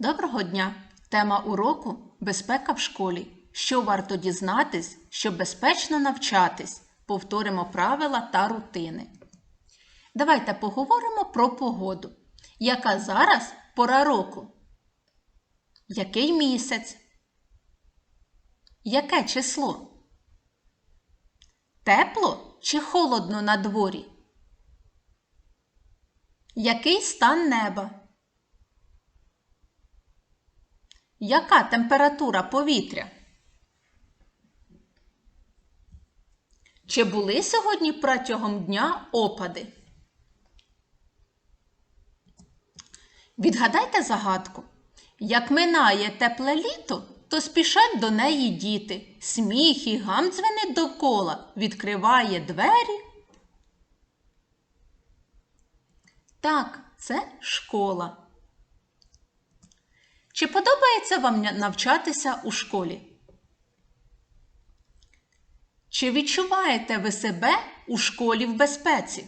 Доброго дня! Тема уроку безпека в школі. Що варто дізнатись, щоб безпечно навчатись? Повторимо правила та рутини. Давайте поговоримо про погоду. Яка зараз пора року? Який місяць? Яке число? Тепло чи холодно на дворі? Який стан неба? Яка температура повітря? Чи були сьогодні протягом дня опади? Відгадайте загадку. Як минає тепле літо, то спішать до неї діти. Сміх і гам дзвенить довкола, відкриває двері. Так, це школа. Чи подобається вам навчатися у школі? Чи відчуваєте ви себе у школі в безпеці?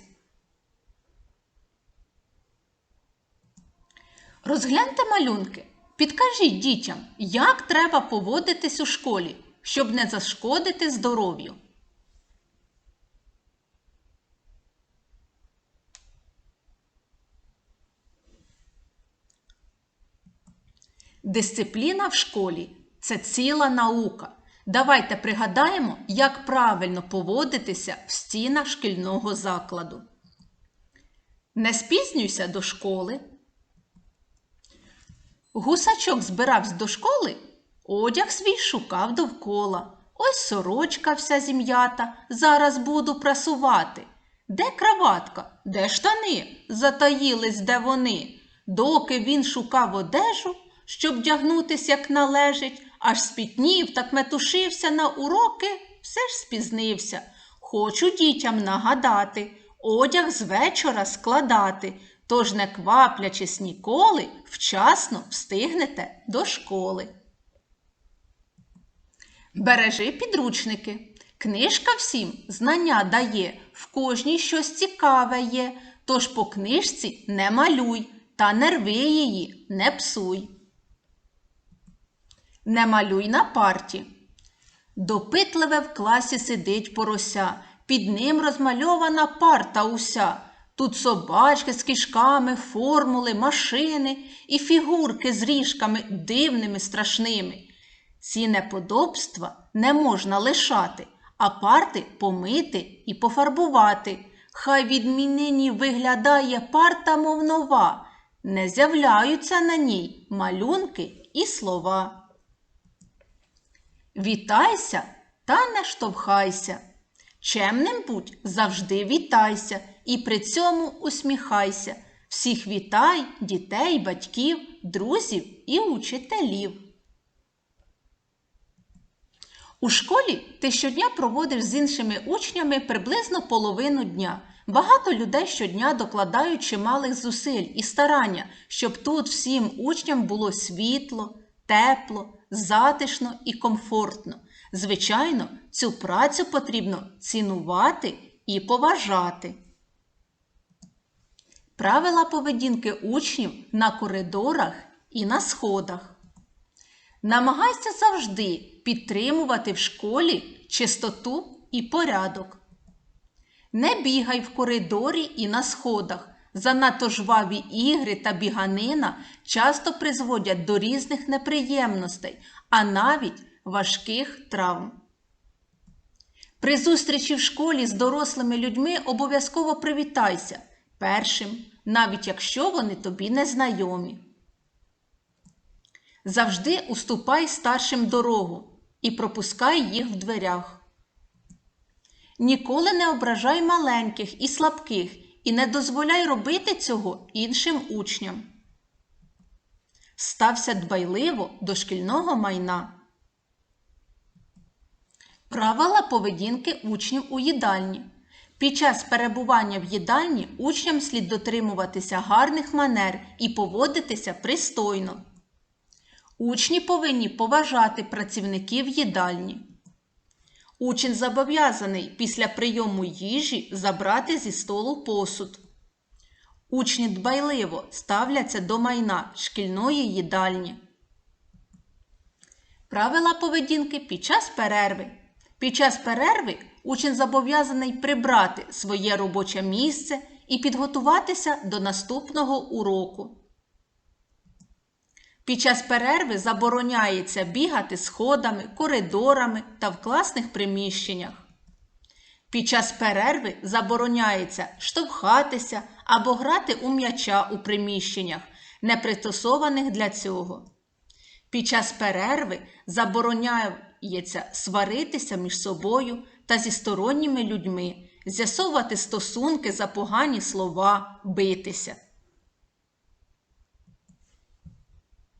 Розгляньте малюнки. Підкажіть дітям, як треба поводитись у школі, щоб не зашкодити здоров'ю. Дисципліна в школі це ціла наука. Давайте пригадаємо, як правильно поводитися в стінах шкільного закладу. Не спізнюйся до школи. Гусачок збирався до школи, одяг свій шукав довкола. Ось сорочка вся зім'ята, зараз буду прасувати. Де краватка, де штани? Затаїлись, де вони. Доки він шукав одежу, щоб вдягнутися, як належить, аж спітнів, так метушився на уроки, все ж спізнився. Хочу дітям нагадати, одяг з вечора складати, тож не кваплячись ніколи, вчасно встигнете до школи. Бережи підручники. Книжка всім знання дає, в кожній щось цікаве є, тож по книжці не малюй та не рви її, не псуй. Не малюй на парті. Допитливе в класі сидить порося, під ним розмальована парта уся. Тут собачки з кишками, формули, машини і фігурки з ріжками дивними, страшними. Ці неподобства не можна лишати, а парти помити і пофарбувати. Хай відмінині виглядає парта, мов нова, не з'являються на ній малюнки і слова. Вітайся та не штовхайся. Чемним будь завжди вітайся і при цьому усміхайся. Всіх вітай, дітей, батьків, друзів і учителів. У школі ти щодня проводиш з іншими учнями приблизно половину дня. Багато людей щодня докладають чималих зусиль і старання, щоб тут всім учням було світло, тепло, затишно і комфортно. Звичайно, цю працю потрібно цінувати і поважати. Правила поведінки учнів на коридорах і на сходах. Намагайся завжди підтримувати в школі чистоту і порядок. Не бігай в коридорі і на сходах. Занадто жваві ігри та біганина часто призводять до різних неприємностей, а навіть важких травм. При зустрічі в школі з дорослими людьми обов'язково привітайся першим, навіть якщо вони тобі не знайомі. Завжди уступай старшим дорогу і пропускай їх в дверях. Ніколи не ображай маленьких і слабких і не дозволяй робити цього іншим учням. Стався дбайливо до шкільного майна. Правила поведінки учнів у їдальні. Під час перебування в їдальні учням слід дотримуватися гарних манер і поводитися пристойно. Учні повинні поважати працівників їдальні. Учень зобов'язаний після прийому їжі забрати зі столу посуд. Учні дбайливо ставляться до майна шкільної їдальні. Правила поведінки під час перерви. Під час перерви учень зобов'язаний прибрати своє робоче місце і підготуватися до наступного уроку. Під час перерви забороняється бігати сходами, коридорами та в класних приміщеннях. Під час перерви забороняється штовхатися або грати у м'яча у приміщеннях, не пристосованих для цього. Під час перерви забороняється сваритися між собою та зі сторонніми людьми, з'ясовувати стосунки за погані слова, битися.